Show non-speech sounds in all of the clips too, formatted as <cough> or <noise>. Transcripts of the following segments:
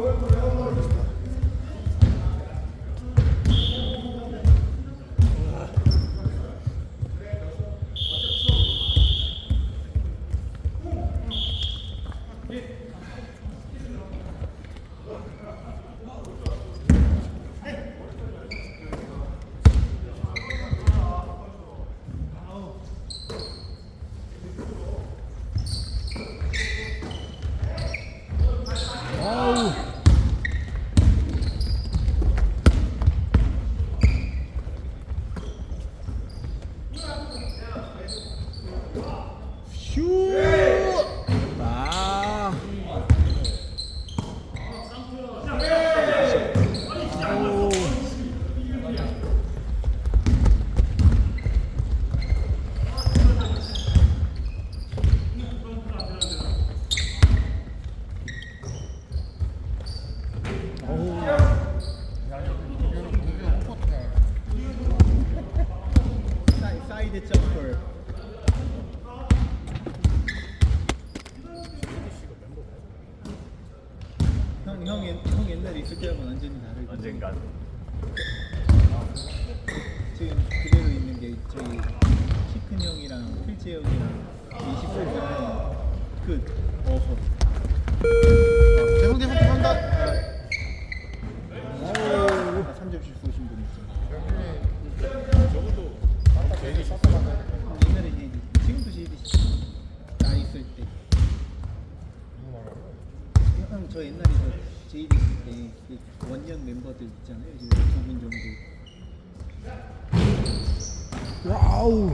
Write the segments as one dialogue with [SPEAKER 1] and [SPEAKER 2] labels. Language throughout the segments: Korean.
[SPEAKER 1] 아
[SPEAKER 2] Phew.
[SPEAKER 1] 지금 그대로 있는 게 저희 키 큰 형이랑 필재 형이랑 20살이랑 끝 어허
[SPEAKER 3] 대형 대형 한다.
[SPEAKER 1] 3점씩 쏘신 분 있죠
[SPEAKER 3] 저것도 아까 제일 쌌다가
[SPEAKER 1] 옛날에 때 형, 저 옛날에 있을 때 그 원년 멤버들 있잖아요 지금 두 분 정도
[SPEAKER 2] 와우.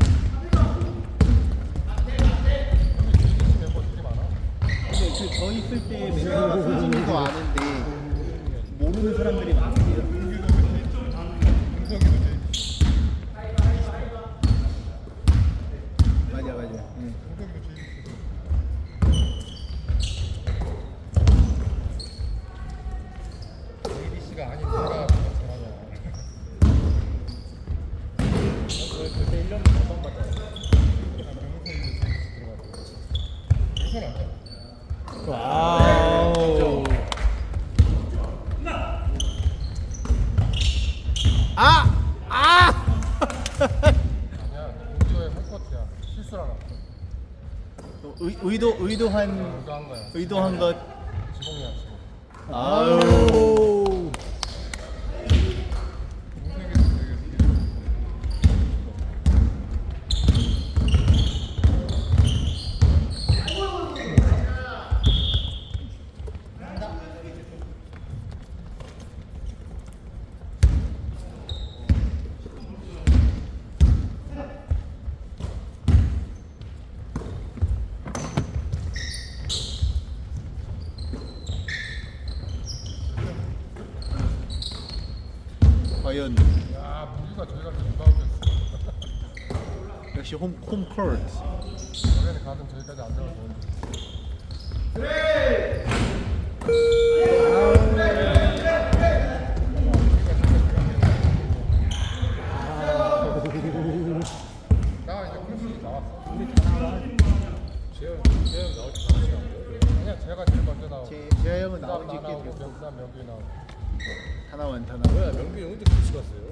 [SPEAKER 1] 근데 그저 있을 때 멤버가 수진이도 아는데 모르는 사람들이 많대요 맞아 맞아 응.
[SPEAKER 3] ABC가 아닌 내가 잘하냐.
[SPEAKER 2] 그때 1년 넘방 받았어
[SPEAKER 3] 이건 안 돼.
[SPEAKER 2] 와우
[SPEAKER 1] 아! 아!
[SPEAKER 3] 아니야, 공주의 할 실수를 하나.
[SPEAKER 1] 의, 의도 의도한
[SPEAKER 3] 의도한 거야.
[SPEAKER 1] 의도한 것
[SPEAKER 3] 지붕이야, 지붕.
[SPEAKER 1] 아유 과연
[SPEAKER 3] 야, 무기가 저희 같은 리바운드였어.
[SPEAKER 1] 역시 홈 홈코트
[SPEAKER 3] 원래는 가든 저기까지 안 들어가서. 나 이제 클래식 나왔어. 재현, 재현 같이 나왔어요. 아니야, 제가 제일 먼저 나오고.
[SPEAKER 1] 제 재하 형은 나온
[SPEAKER 3] 나
[SPEAKER 1] 지꽤
[SPEAKER 3] 나오고,
[SPEAKER 1] 됐고
[SPEAKER 3] 그다음 명규 나오고.
[SPEAKER 1] 다 나와
[SPEAKER 2] 뭐야 명균이 언제 같이 갔어요?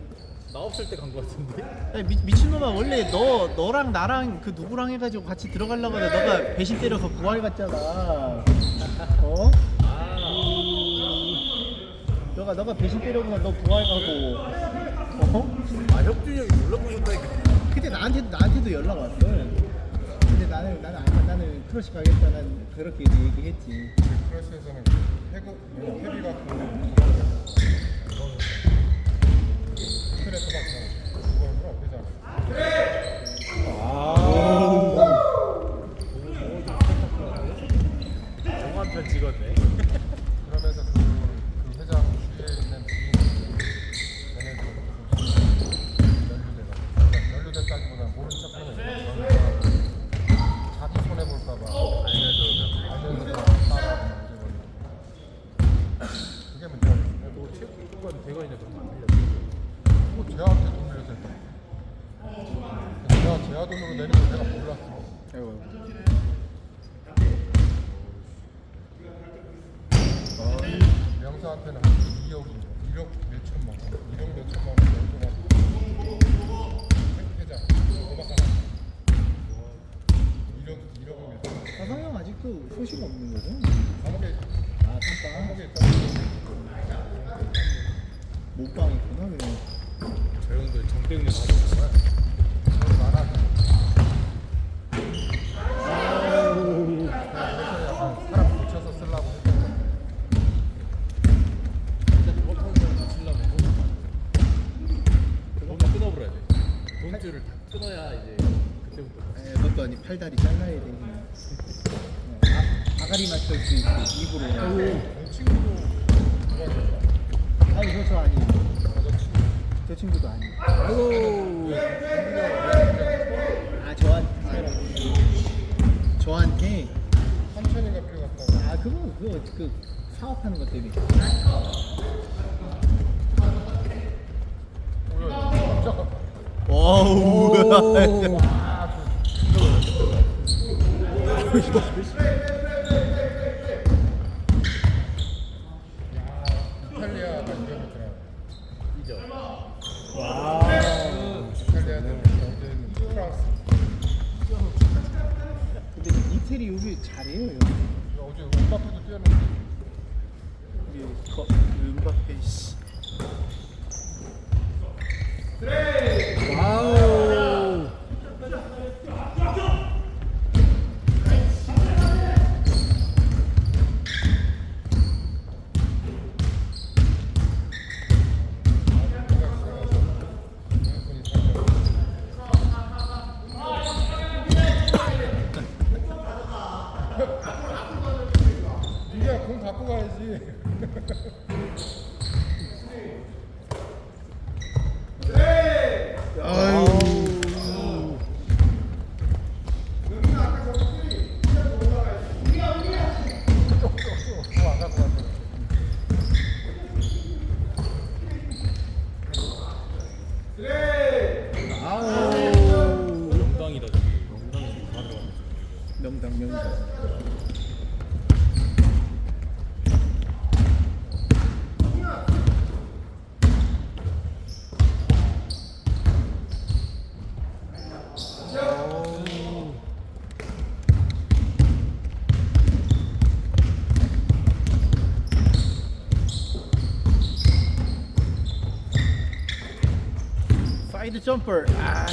[SPEAKER 2] 나 없을 때 간 거 같은데?
[SPEAKER 1] 야, 미, 미친놈아 원래 너 너랑 나랑 그 누구랑 해가지고 같이 들어가려고 하다 너가 배신 때려서 부활 갔잖아. 어?
[SPEAKER 2] 아
[SPEAKER 1] 너가 너가 배신 때려서 너 부활 가고. 어?
[SPEAKER 2] 아 혁준이 형이 놀라고 있다니까.
[SPEAKER 1] 그때 나한테도 나한테도 연락 왔어. 근데 나는 나는 아니 나는 크러쉬 가겠다 난 그렇게 이제 얘기했지.
[SPEAKER 3] 크래시에서는 해고, 뭐냐, 헤비가 스트레스 받고 그거는 회장.
[SPEAKER 2] 영화 한편 찍었네
[SPEAKER 3] 그러면서 그, 그 회장 주위에 있는 얘네들 연루대가 연루대까지보다 모른 척하는 거야. 자기 손해 볼까봐 알면서 알면서 따라하고 그게 문제가 됐어.
[SPEAKER 2] 너 체육관 대관이나 그런 거안 빌려
[SPEAKER 3] 뭐 제한테 돈 빌려서 했다. 제가 제한 돈으로 내는 걸 내가 몰랐어.
[SPEAKER 1] 아이고
[SPEAKER 3] 서비스한테는 한 2억 1억 몇 천만 원 1억 몇 천만 원 연봉한 회장 오박 하나 1억 1억을 몇 천만 원
[SPEAKER 1] 사상형 아직도 소식 없는 거죠?
[SPEAKER 3] 감옥에
[SPEAKER 1] 아 깜빡
[SPEAKER 3] 감옥에 있다
[SPEAKER 1] 못방 있구나 그냥
[SPEAKER 2] 저 형들 정 때문에 가는 거야.
[SPEAKER 3] 많아
[SPEAKER 1] 아우
[SPEAKER 3] 약간 사람 붙여서 쓰려고 했던 거
[SPEAKER 2] 진짜 부업하는 사람 맞추려면 돈을 돈을 끊어버려야 돼. 돈줄을 다 끊어야 이제 그때부터.
[SPEAKER 1] 에, 그것도 아니 팔다리 잘라야 돼 그냥 어, 아, 아가리 맞출 수 있고 입으로
[SPEAKER 3] 내 친구도
[SPEAKER 1] 아니 저저 아니에요.
[SPEAKER 3] 저 친구
[SPEAKER 1] 저 친구도 아니에요.
[SPEAKER 2] 아이고.
[SPEAKER 1] 아 저한 아, 저한테?
[SPEAKER 3] 삼천인가 필요갔다고.
[SPEAKER 1] 아 그거 그거 그 사업하는 것 때문에 와우
[SPEAKER 3] 이탈 <laughs> 리아가 이겨줬더라
[SPEAKER 2] 이죠.
[SPEAKER 3] 이탈리아는 경제는 프랑스
[SPEAKER 1] 근데 이태리 여기 잘해요 여기
[SPEAKER 3] 어제 음바페도 뛰었는데
[SPEAKER 1] 우리 거 음바페 씨 와우
[SPEAKER 3] 니 <laughs> 가 공 갖고 가야지
[SPEAKER 1] 아유
[SPEAKER 3] 공안 갖고 갔어
[SPEAKER 1] 아우
[SPEAKER 2] 명당이다 저기. 명당이 다 들어가는 거.
[SPEAKER 1] 명당 명당 사이드 점퍼 아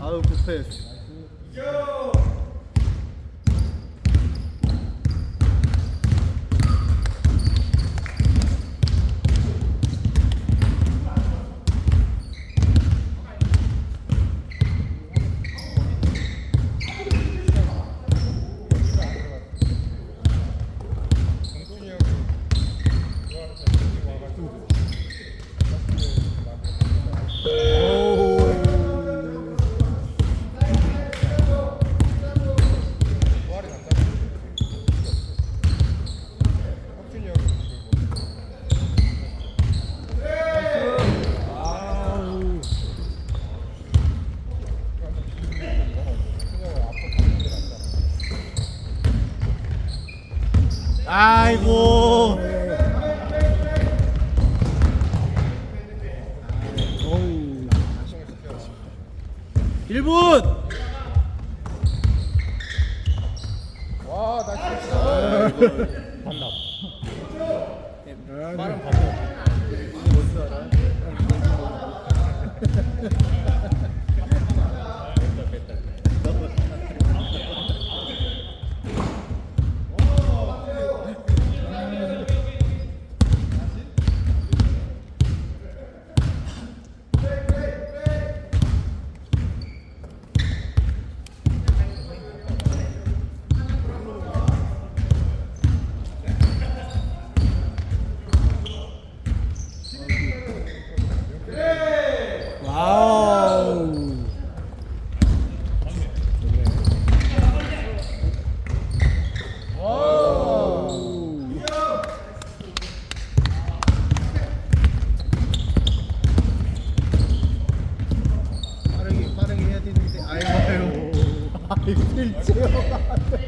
[SPEAKER 1] 아우 굿패스
[SPEAKER 3] 정돈이 형이 좋아하는 친구 와가지고 부활이 난다 혁준이 형이 그걸 혁준이 형 앞으로 가는 게 낫다
[SPEAKER 1] 아이고. 어우.
[SPEAKER 3] 작성을 시켜야지
[SPEAKER 1] 1분.
[SPEAKER 3] 와, 나 진짜.
[SPEAKER 2] 반납.
[SPEAKER 1] 빠른
[SPEAKER 2] 반납.
[SPEAKER 1] 이게 뭔줄 알아?
[SPEAKER 2] 뺐다 뺐다.
[SPEAKER 1] 와. 필체어.